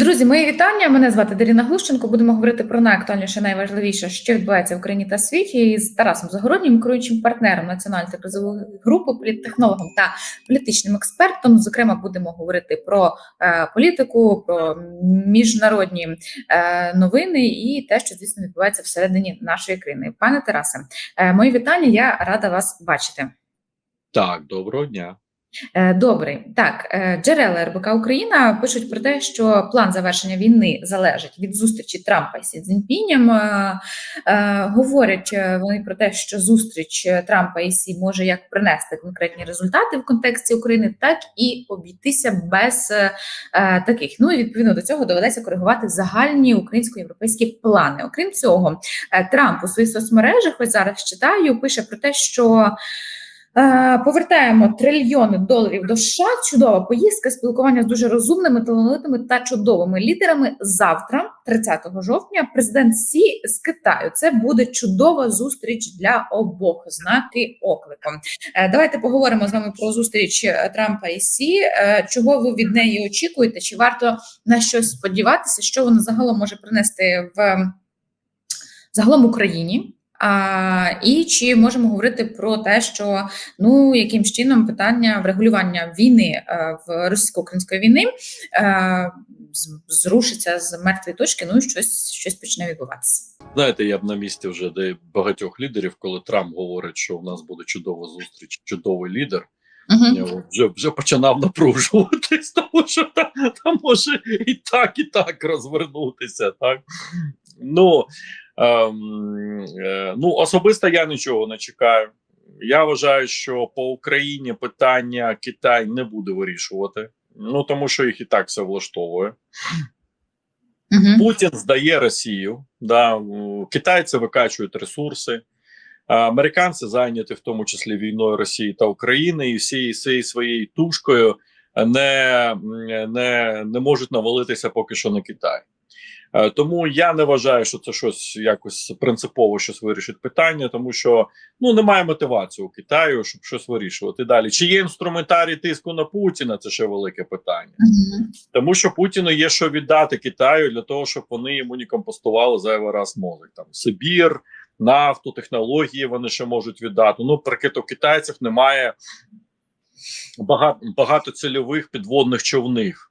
Друзі, мої вітання. Мене звати Даріна Глущенко. Будемо говорити про найактуальніше, найважливіше, що відбувається в Україні та світі з Тарасом Загороднім, керуючим партнером національної призової групи, політтехнологом та політичним експертом. Зокрема, будемо говорити про е, політику, про міжнародні е, новини і те, що звісно відбувається всередині нашої країни. Пане Тарасе, е, мої вітання. Я рада вас бачити. Так, доброго дня. Е, Добре, так е, джерела РБК Україна пишуть про те, що план завершення війни залежить від зустрічі Трампа і Сі Цзіньпінем. Е, Говорять вони про те, що зустріч Трампа і Сі може як принести конкретні результати в контексті України, так і обійтися без таких. Ну і відповідно до цього доведеться коригувати загальні українсько-європейські плани. Окрім цього, Трамп у своїх соцмережах ось зараз читаю, пише про те, що. Е, Повертаємо трильйони доларів до США. Чудова поїздка, спілкування з дуже розумними, талановитими та чудовими лідерами. Завтра, 30 жовтня, президент Сі з Китаю. Це буде чудова зустріч для обох. Знаки окликом. Е, Давайте поговоримо з вами про зустріч Трампа і Сі. Е, Чого ви від неї очікуєте? Чи варто на щось сподіватися? Що вона загалом може принести в загалом Україні? А, і чи можемо говорити про те, що ну яким чином питання врегулювання війни е, в російсько-української війни е, зрушиться з мертвої точки? Ну і щось щось почне відбуватися. Знаєте, я б на місці вже де багатьох лідерів, коли Трамп говорить, що у нас буде чудова зустріч, чудовий лідер. Я Угу. от вже вже починав напружуватись, тому що там, там може і так, і так розвернутися. Так ну, ну особисто я нічого не чекаю. Я вважаю, що по Україні питання Китай не буде вирішувати. Ну тому що їх і так все влаштовує. Угу. Путін здає Росію, да, китайці викачують ресурси, а американці зайняті в тому числі війною Росії та України, і всією всією своєю тушкою не, не, не можуть навалитися поки що на Китай. Е, Тому я не вважаю, що це щось якось принципово щось вирішить питання, тому що ну немає мотивації у Китаю, щоб щось вирішувати далі. Чи є інструментарій тиску на Путіна? Це ще велике питання. Угу. Тому що Путіну є що віддати Китаю для того, щоб вони йому не компостували зайвий раз мозок. Там Сибір, нафту, технології вони ще можуть віддати. Ну, прикид у китайців немає багато, багатоцільових підводних човнів.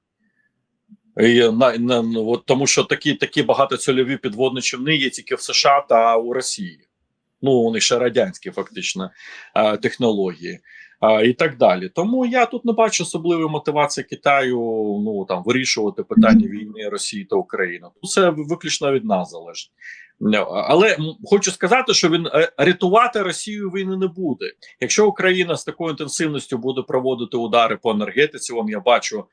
І на, на, ну, от, тому що такі, такі багатоцільові підводні човни є тільки в США та у Росії. Ну, вони ще радянські, фактично, е, технології а, і так далі. Тому я тут не бачу особливої мотивації Китаю ну там вирішувати питання війни Росії та України. Це виключно від нас залежить. Ну, Але хочу сказати, що він е, рятувати Росію війни не буде. Якщо Україна з такою інтенсивністю буде проводити удари по енергетиці, вон я бачу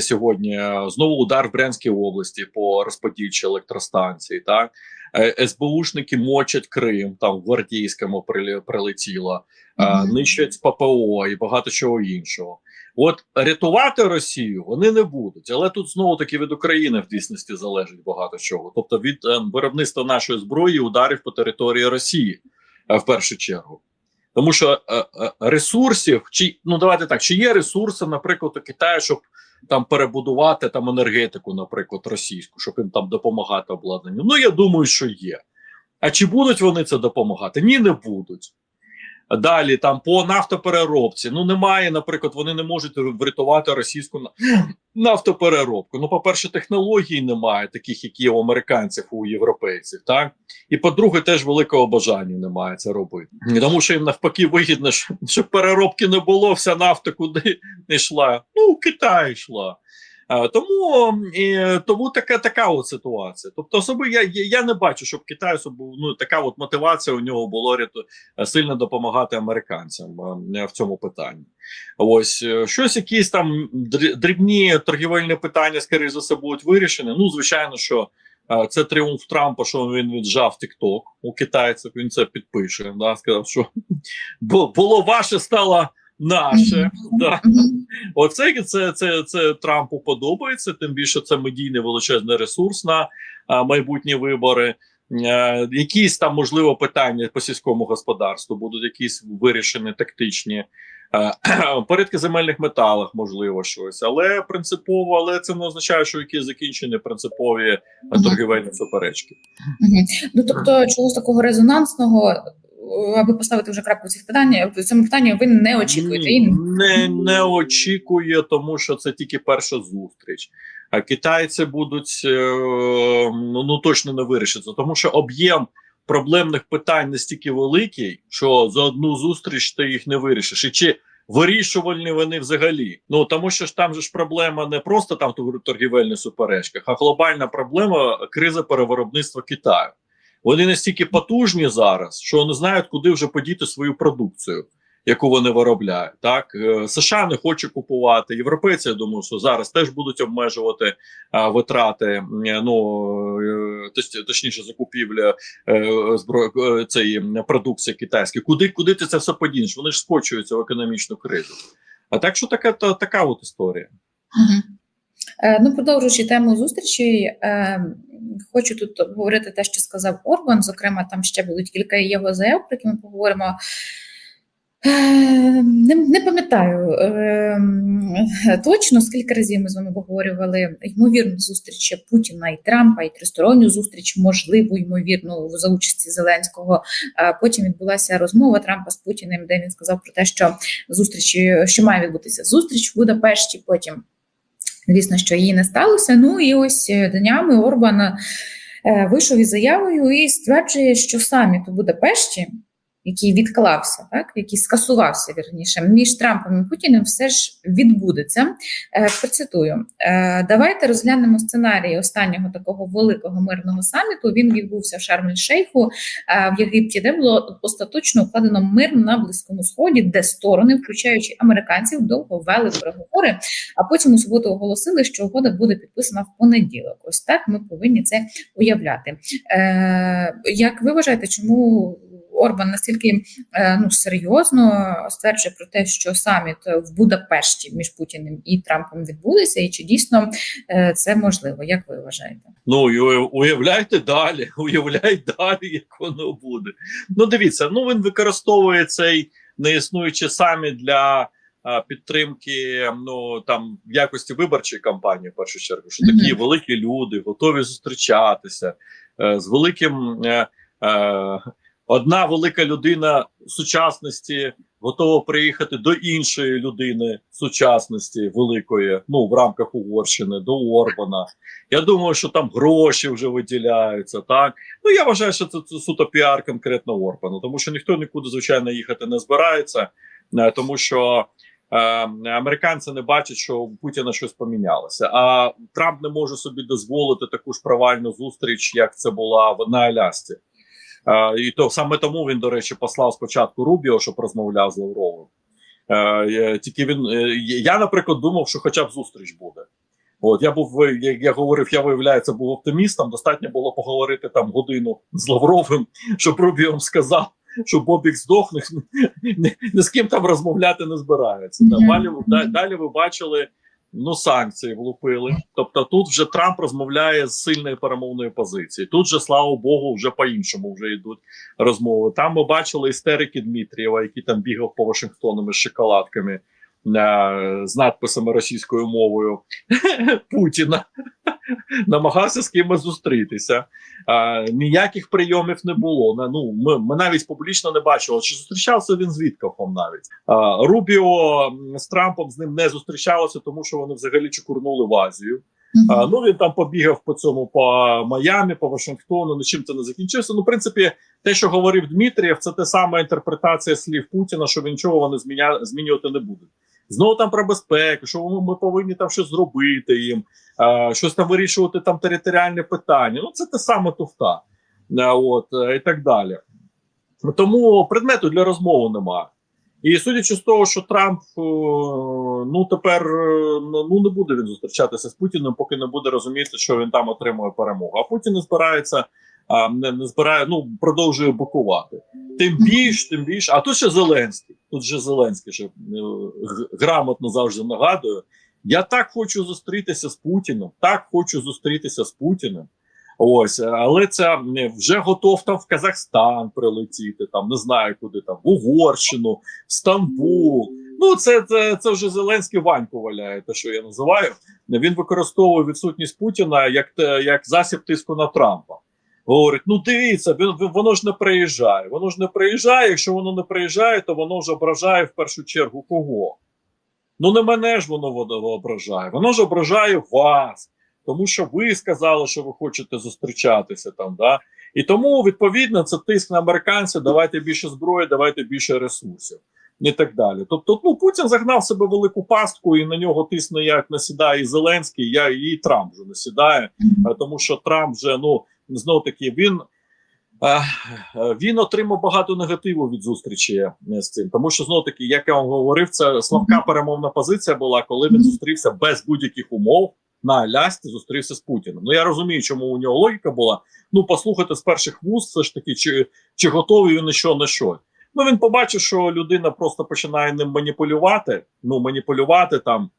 сьогодні е, знову удар в Брянській області по розподільчій електростанції. Так Е, СБУшники мочать Крим, там в гвардійському прилетіло, е, Мгм. нищать ППО і багато чого іншого. От рятувати Росію вони не будуть, але тут знову таки від України в дійсності залежить багато чого. Тобто від е, виробництва нашої зброї ударів по території Росії е, в першу чергу. Тому що е, е, ресурсів, чи ну давайте так, чи є ресурси, наприклад, у Китаю, щоб там перебудувати там енергетику, наприклад, російську, щоб їм там допомагати обладнанню. Ну я думаю, що є. А чи будуть вони це допомагати? Ні, не будуть. Далі там по нафтопереробці. Ну немає, наприклад, вони не можуть врятувати російську на- нафтопереробку. Ну, по-перше, технологій немає, таких, які у американців, у європейців. Так і по-друге, теж великого бажання немає це робити. Тому що їм навпаки вигідно, щоб, переробки не було, вся нафта куди не йшла. Ну, Китай йшла. А, тому тому така така от ситуація. Тобто, особи я, я, не бачу, щоб Китай особливо, ну така от мотивація у нього було ряту, сильно допомагати американцям е, в цьому питанні. Ось е, щось, якісь там дрібні торгівельні питання, скоріше за все, будуть вирішені. Ну, звичайно, що е, це тріумф Трампа, що він віджав TikTok у китайців. Він це підпише. Да, сказав, що бу- було ваше, стало наше. Да. Оце це, це, це Трампу подобається. Тим більше це медійний величезний ресурс на а, майбутні вибори. Якісь там можливо питання по сільському господарству будуть якісь вирішені тактичні. Порядки земельних металах, можливо, щось, але принципово, але це не означає, що які закінчені принципові торгівельні суперечки. Ну тобто, чогось такого резонансного, аби поставити вже крапку цих питань, в цьому питанні ви не очікуєте. Ні, не, не очікує, тому що це тільки перша зустріч. А китайці будуть е, ну, ну точно не вирішиться, тому що об'єм проблемних питань настільки великий, що за одну зустріч ти їх не вирішиш. І чи вирішувальні вони взагалі? Ну тому що ж там же ж проблема не просто там в торгівельних суперечках, а глобальна проблема криза перевиробництва Китаю. Вони настільки потужні зараз, що не знають, куди вже подіти свою продукцію яку вони виробляють. Так Е, США не хоче купувати. Європейці, я думаю, що зараз теж будуть обмежувати а, витрати. Ну е, точніше, закупівля е, зброї цієї продукції китайської. Куди куди ти це все подінеш? Вони ж скочуються в економічну кризу. А так що така та, така от історія. Е, Ну, продовжуючи тему зустрічі, е, хочу тут обговорити те, що сказав Орбан. Зокрема, там ще будуть кілька його заяв, про які ми поговоримо. Е, Не, не пам'ятаю точно, скільки разів ми з вами обговорювали ймовірну зустріч Путіна і Трампа, і тристоронню зустріч, можливу, ймовірну за участі Зеленського. Потім відбулася розмова Трампа з Путіним, де він сказав про те, що зустріч, що має відбутися зустріч в Будапешті. Потім Звісно, що її не сталося. Ну і ось е, днями Орбан е, вийшов із заявою і стверджує, що саміт у Будапешті, який відклався, так який скасувався вірніше, між Трампом і Путіним, все ж відбудеться. Е, Процитую: «Е, давайте розглянемо сценарій останнього такого великого мирного саміту. Він відбувся в Шарм-ель-Шейху е, в Єгипті, де було остаточно укладено мир на близькому сході, де сторони, включаючи американців, довго вели переговори. А потім у суботу оголосили, що угода буде підписана в понеділок. Ось так ми повинні це уявляти. Е, як ви вважаєте, чому Орбан настільки е, ну серйозно стверджує про те, що саміт в Будапешті між Путіним і Трампом відбудеться, і чи дійсно е, це можливо? Як ви вважаєте? Ну уявляйте далі, уявляй далі, як воно буде. Ну, дивіться, ну він використовує цей неіснуючий саміт для підтримки ну там в якості виборчої кампанії, в першу чергу, що такі Мгм. великі люди готові зустрічатися е, з великим. Е, е, одна велика людина сучасності готова приїхати до іншої людини сучасності великої, ну в рамках Угорщини, до Орбана. Я думаю, що там гроші вже виділяються. Так ну я вважаю, що це, це суто піар конкретно Орбану, тому що ніхто нікуди звичайно їхати не збирається, е, тому що. е, Американці не бачать, що у Путіна щось помінялося. А Трамп не може собі дозволити таку ж провальну зустріч, як це була в- на Алясці. Е, і то саме тому він, до речі, послав спочатку Рубіо, щоб розмовляв з Лавровим. Е, е, тільки він е, я, наприклад, думав, що хоча б зустріч буде. От я був, як я говорив, я виявляється, був оптимістом. Достатньо було поговорити там годину з Лавровим, щоб Рубіо сказав, що Бобік здохне, ні, з ким там розмовляти не збирається. Далі, далі, далі ви бачили. Ну, санкції влупили. Тобто, тут вже Трамп розмовляє з сильної перемовної позиції. Тут же, слава Богу, вже по-іншому вже йдуть розмови. Там ми бачили істерики Дмитрієва, який там бігав по Вашингтону з шоколадками е, з надписами російською мовою Путіна. Намагався з кимось зустрітися. А, ніяких прийомів не було. Ну, ми, ми навіть публічно не бачили, чи зустрічався він з Віткофом навіть. А, Рубіо з Трампом з ним не зустрічалося, тому що вони взагалі чекурнули в Азію. А, ну він там побігав по цьому по Майамі, по Вашингтону. Нічим це не закінчився. Ну, в принципі, те, що говорив Дмитрієв, це те сама інтерпретація слів Путіна, що він нічого вони зміня... змінювати не буде. Знову там про безпеку, що ми, повинні там щось зробити їм, щось там вирішувати там територіальне питання. Ну, це те саме туфта. От, е, і так далі. Тому предмету для розмови немає. І судячи з того, що Трамп е, ну тепер е, ну не буде він зустрічатися з Путіним, поки не буде розуміти, що він там отримує перемогу. А Путін не збирається, а, не, не збирає, ну продовжує бокувати. Тим більш, тим більш, а тут ще Зеленський. Тут же Зеленський ще е, грамотно завжди нагадує. Я так хочу зустрітися з Путіним, так хочу зустрітися з Путіним. Ось, але це не, вже готов там в Казахстан прилетіти, там не знаю куди там, в Угорщину, в Стамбул. Ну, це, це, це вже Зеленський Ваньку валяє, те, що я називаю. Він використовує відсутність Путіна як, як засіб тиску на Трампа. Говорить: ну дивіться, воно ж не приїжджає. Воно ж не приїжджає. Якщо воно не приїжджає, то воно ж ображає в першу чергу кого? Ну не мене ж воно ображає. Воно ж ображає вас, тому що ви сказали, що ви хочете зустрічатися там. Да? І тому, відповідно, це тиск на американців, давайте більше зброї, давайте більше ресурсів. І так далі. Тобто, ну Путін загнав себе велику пастку, і на нього тисне як насідає і Зеленський, я і Трамп вже насідає, тому що Трамп вже ну знов таки він. е, Він отримав багато негативу від зустрічі е, з цим, тому що знов таки, як я вам говорив, це слабка перемовна позиція була, коли він зустрівся без будь-яких умов на Алясці, зустрівся з Путіним. Ну я розумію, чому у нього логіка була. Ну, послухати з перших вуст, все ж таки, чи, чи готовий він на що на що. Ну він побачив, що людина просто починає ним маніпулювати. Ну, маніпулювати там.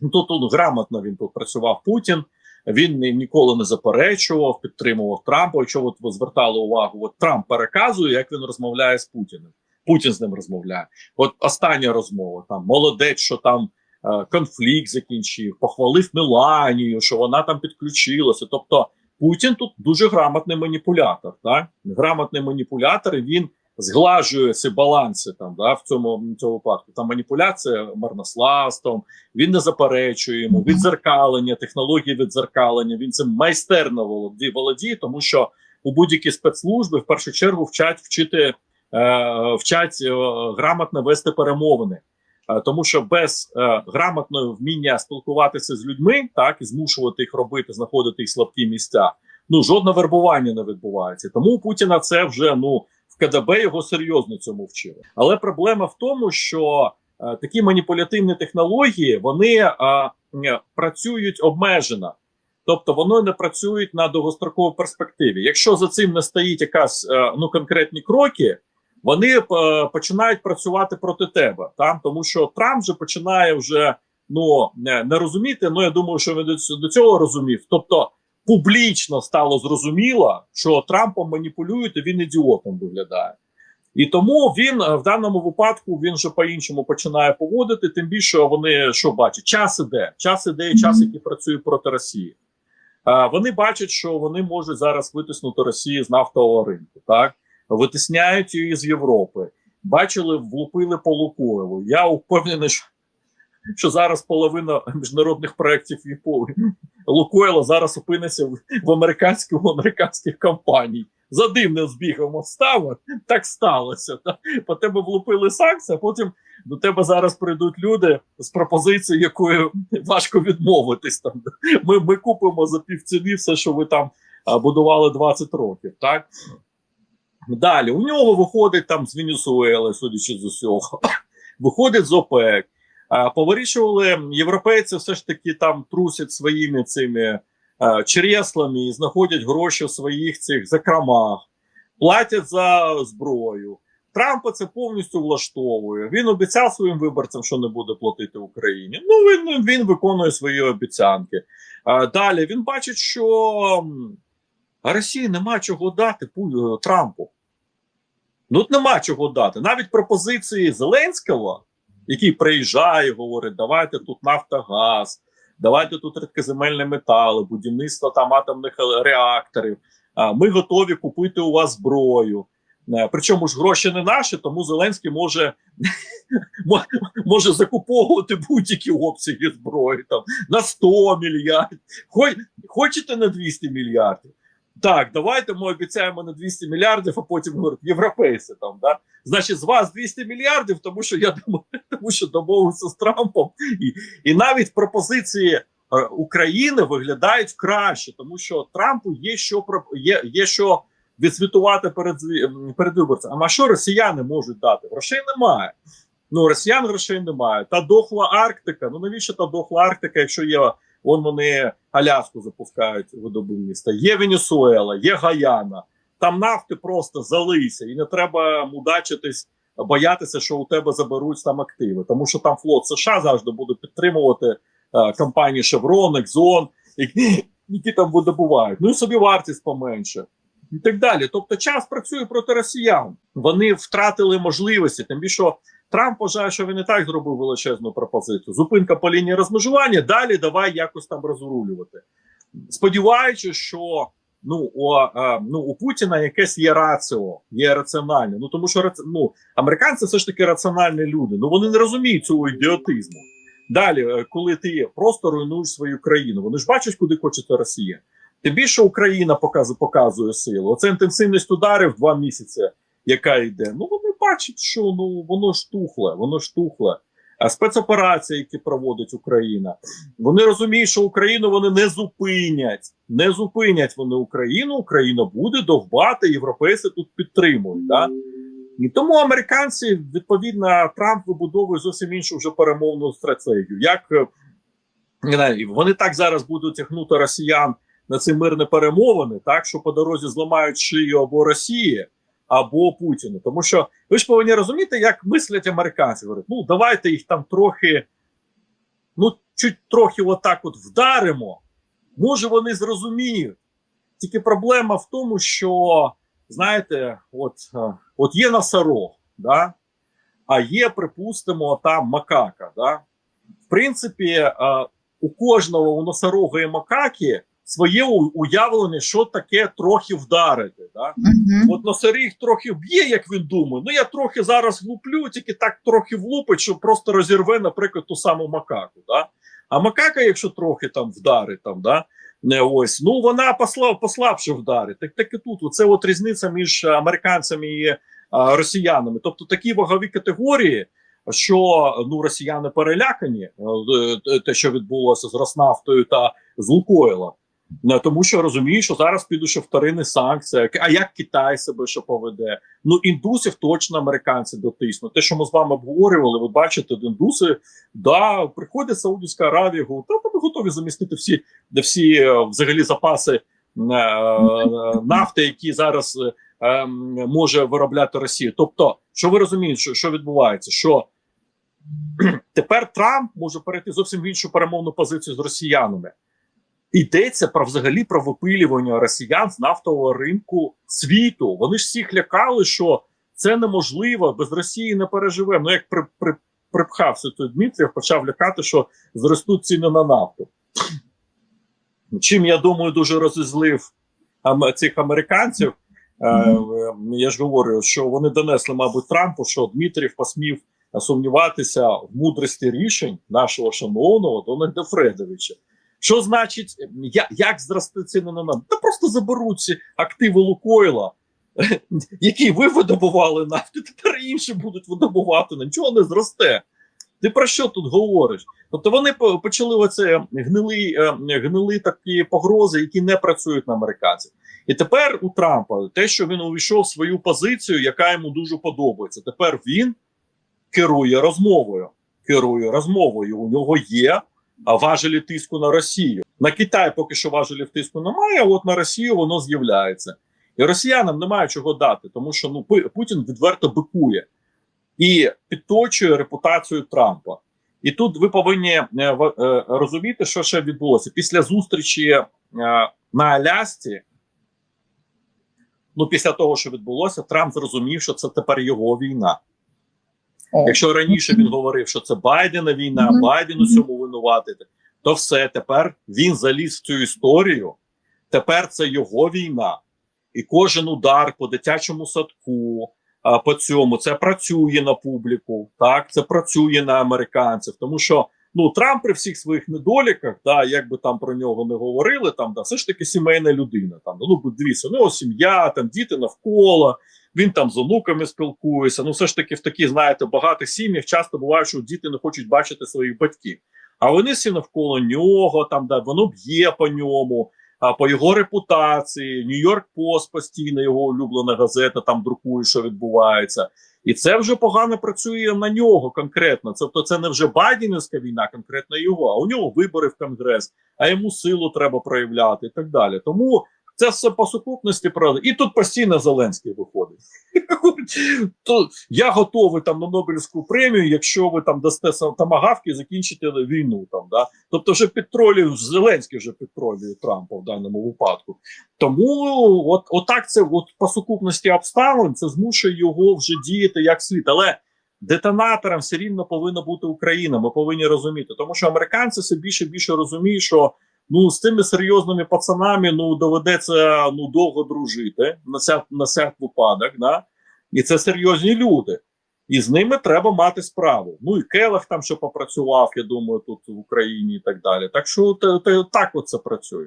Ну тут, тут грамотно він тут працював Путін. Він ніколи не заперечував, підтримував Трампа. Якщо от ви звертали увагу, от Трамп переказує, як він розмовляє з Путіним. Путін з ним розмовляє. От остання розмова там молодець, що там е, конфлікт закінчив, похвалив Меланію, що вона там підключилася. Тобто Путін тут дуже грамотний маніпулятор. Так? Грамотний маніпулятор, він зглажує ці баланси там, да, в цьому, в цьому випадку. Там маніпуляція марнославством, він не заперечує йому відзеркалення, технології відзеркалення. Він цим майстерно володіє, володіє, тому що у будь-якій спецслужбі в першу чергу вчать вчити, е, вчать е, грамотно вести перемовини. Е, Тому що без е, грамотного вміння спілкуватися з людьми, так і змушувати їх робити, знаходити їх слабкі місця. Ну жодне вербування не відбувається. Тому у Путіна це вже ну в КДБ його серйозно цьому вчили. Але проблема в тому, що е, такі маніпулятивні технології вони е, працюють обмежено. Тобто вони не працюють на довгостроковій перспективі. Якщо за цим не стоїть якась е, ну конкретні кроки, вони е, починають працювати проти тебе. Там тому, що Трамп вже починає вже ну не, не розуміти. Ну я думаю, що він до цього розумів. Тобто публічно стало зрозуміло, що Трампом маніпулюють, і він ідіотом виглядає. І тому він е, в даному випадку він вже по-іншому починає поводити. Тим більше вони що бачать? Час іде, час іде, і час, який працює проти Росії. А, вони бачать, що вони можуть зараз витиснути Росію з нафтового ринку. Так витисняють її з Європи. Бачили, влупили по Лукойлу. Я впевнений, що, що зараз половина міжнародних проєктів Лукойла зараз опиниться в, в американських, у американських компаній. За дивним збігом обставин так сталося. Та? По тебе влупили санкції, а потім до тебе зараз прийдуть люди з пропозицією, якою важко відмовитись. Там ми, ми купимо за півціни все, що ви там будували 20 років. Так далі у нього виходить там з Венесуели, судячи з усього, виходить з ОПЕК. Повирішували європейці, все ж таки там трусять своїми цими череслами і знаходять гроші в своїх цих закромах, платять за зброю. Трампа це повністю влаштовує. Він обіцяв своїм виборцям, що не буде платити Україні. Ну він, він виконує свої обіцянки. Далі він бачить, що Росії нема чого дати е, Трампу. Ну, нема чого дати. Навіть пропозиції Зеленського, який приїжджає, говорить: давайте тут Нафтогаз, давайте тут рідкоземельні метали, будівництво там атомних е, реакторів. Ми готові купити у вас зброю. Е, Причому ж гроші не наші, тому Зеленський може, може закуповувати будь-які обсяги зброї там на 100 мільярдів. Хочете на 200 мільярдів? Так, давайте ми обіцяємо на 200 мільярдів, а потім говорять, європейці там, да? Значить, з вас 200 мільярдів, тому що я тому що домовився з Трампом. І, і навіть пропозиції е, України виглядають краще, тому що Трампу є що є, є що відсвітувати перед перед виборцями. А що росіяни можуть дати? Грошей немає. Ну, росіян грошей немає. Та дохла Арктика. Ну навіщо та дохла Арктика, якщо є Вон вони Аляску запускають видобувництво. Є Венесуела, є Гаяна. Там нафти просто залися, і не треба мудачитись, боятися, що у тебе заберуть там активи. Тому що там флот США завжди буде підтримувати е, компанії Chevron, Exxon, які, які там видобувають. Ну і собі вартість поменше. І так далі. Тобто час працює проти росіян. Вони втратили можливості, тим більше Трамп вважає, що він і так зробив величезну пропозицію. Зупинка по лінії розмежування. Далі давай якось там розрулювати. Сподіваючись, що ну у, е, ну, у Путіна якесь є раціо, є раціональне. Ну тому що ну, американці все ж таки раціональні люди. Ну вони не розуміють цього ідіотизму. Далі, е, коли ти просто руйнуєш свою країну, вони ж бачать, куди хочете Росія. Тим більше Україна показує, показує силу. Оце інтенсивність ударів два місяці, яка йде. Ну вони бачать, що ну воно штухле, воно штухле. А спецоперації, які проводить Україна, вони розуміють, що Україну вони не зупинять. Не зупинять вони Україну. Україна буде довбати, європейці тут підтримують. Да? І тому американці, відповідно, Трамп вибудовує зовсім іншу вже перемовну стратегію. Як е, вони так зараз будуть тягнути росіян на ці мирні перемовини, так що по дорозі зламають шию або Росії, або Путіну. Тому що ви ж повинні розуміти, як мислять американці. Говорять, ну давайте їх там трохи, ну чуть трохи отак от вдаримо. Може, вони зрозуміють. Тільки проблема в тому, що знаєте, от, е, от є носорог, да? а є, припустимо, там макака. Да? В принципі, е, у кожного у носорога і макаки своє уявлення, що таке трохи вдарити. Да? Угу. От носоріг трохи б'є, як він думає. Ну я трохи зараз влуплю, тільки так трохи влупить, що просто розірве, наприклад, ту саму макаку. Да? А макака, якщо трохи там вдарить, там, да, не ось, ну вона послаб, послабше вдарить. Так, так і тут. Оце от різниця між американцями і а, росіянами. Тобто такі вагові категорії, що ну росіяни перелякані, е, те, що відбулося з Роснавтою та з Лукойлом. Не, Тому що розуміють, що зараз підуть ще вторинні санкції. А як Китай себе ще поведе? Ну індусів точно американці дотиснуть. Те, що ми з вами обговорювали, ви бачите, індуси да приходить Саудівська Аравія, говорить, та ми готові замістити всі, всі е, взагалі запаси е, нафти, які зараз е, е, може виробляти Росія. Тобто, що ви розумієте, що, що відбувається? Що тепер Трамп може перейти зовсім в іншу перемовну позицію з росіянами. Йдеться про взагалі про випилювання росіян з нафтового ринку світу. Вони ж всіх лякали, що це неможливо, без Росії не переживемо. Ну як при, при, припхався той Дмитрів, почав лякати, що зростуть ціни на нафту. Чим я думаю, дуже розізлив цих американців. Е, е, я ж говорю, що вони донесли, мабуть, Трампу, що Дмитрів посмів сумніватися в мудрості рішень нашого шановного Дональда Фредовича. Що значить, я, як зрости ціни на нафту? Та просто заберуть ці активи Лукойла, які ви видобували нафту, тепер інші будуть видобувати, нічого не зросте. Ти про що тут говориш? Тобто вони почали оце гнили, е, гнили такі погрози, які не працюють на американців. І тепер у Трампа те, що він увійшов в свою позицію, яка йому дуже подобається. Тепер він керує розмовою. Керує розмовою. У нього є важелі тиску на Росію. На Китай поки що важелів тиску немає, а от на Росію воно з'являється. І росіянам немає чого дати, тому що ну Путін відверто бикує і підточує репутацію Трампа. І тут ви повинні е, е, розуміти, що ще відбулося після зустрічі е, на Алясці. Ну, після того, що відбулося, Трамп зрозумів, що це тепер його війна. Якщо раніше він говорив, що це Байдена війна. Байден у цьому винуватий, то все тепер він заліз в цю історію. Тепер це його війна, і кожен удар по дитячому садку, по цьому це працює на публіку, так це працює на американців, тому що. Ну, Трамп при всіх своїх недоліках, да, як би там про нього не говорили, там да, все ж таки сімейна людина. Там ну дивіться, ну сім'я, там діти навколо, він там з онуками спілкується. Ну, все ж таки, в таких, знаєте, багатих сім'ях часто буває, що діти не хочуть бачити своїх батьків. А вони всі навколо нього, там да, воно б'є по ньому, а по його репутації. Нью-Йорк Пост постійно його улюблена газета там друкує, що відбувається. І це вже погано працює на нього конкретно. Тобто, це не вже Байденівська війна, конкретно його, а у нього вибори в Конгрес, а йому силу треба проявляти і так далі. Тому це все по сукупності правда. І тут постійно Зеленський виходить. Я готовий там на Нобелівську премію, якщо ви там дасте тамагавки і закінчите війну. Там да тобто, вже підтролює Зеленський вже підтролює Трампа в даному випадку. Тому от отак це от по сукупності обставин це змушує його вже діяти як слід. Але детонатором все рівно повинна бути Україна. Ми повинні розуміти, тому що американці все більше і більше розуміють, що ну з тими серйозними пацанами ну доведеться ну довго дружити на всяк, на всяк випадок. Да? І це серйозні люди. І з ними треба мати справу. Ну і Келех там що попрацював, я думаю, тут в Україні і так далі. Так що те, те, так от це працює.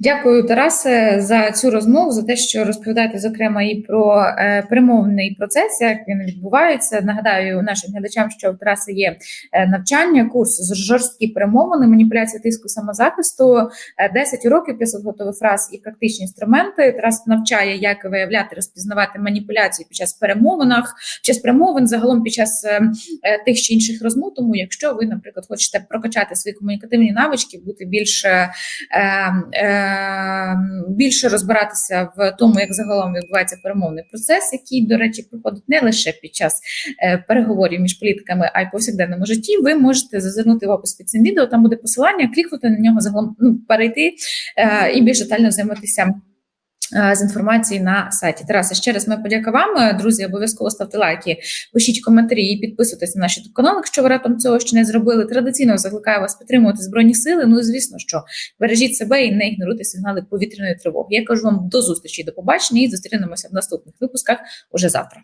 Дякую, Тарасе, за цю розмову, за те, що розповідаєте зокрема і про е, перемовний процес, як він відбувається. Нагадаю нашим глядачам, що в Тараси є е, навчання, курс з жорсткі перемовини, маніпуляція тиску самозахисту, е, 10 років 500 готових фраз і практичні інструменти. Тарас навчає, як виявляти, розпізнавати маніпуляції під час перемовинах, під час перемовин, загалом під час е, е, тих чи інших розмов. Тому, якщо ви, наприклад, хочете прокачати свої комунікативні навички, бути більш е, більше розбиратися в тому, як загалом відбувається перемовний процес, який, до речі, проходить не лише під час переговорів між політиками, а й повсякденному житті. Ви можете зазирнути в опис під цим відео. Там буде посилання, клікнути на нього загалом ну, перейти і більш детально знайомитися. Е, З інформації на сайті Тараса, ще раз ми Е, друзі. Обов'язково ставте лайки, пишіть коментарі і підписуйтесь на наш youtube канал, якщо ви раптом цього ще не зробили. Традиційно закликаю вас підтримувати збройні сили. Ну і звісно, що бережіть себе і не ігноруйте сигнали повітряної тривоги. Я кажу вам до зустрічі, до побачення і зустрінемося в наступних випусках уже завтра.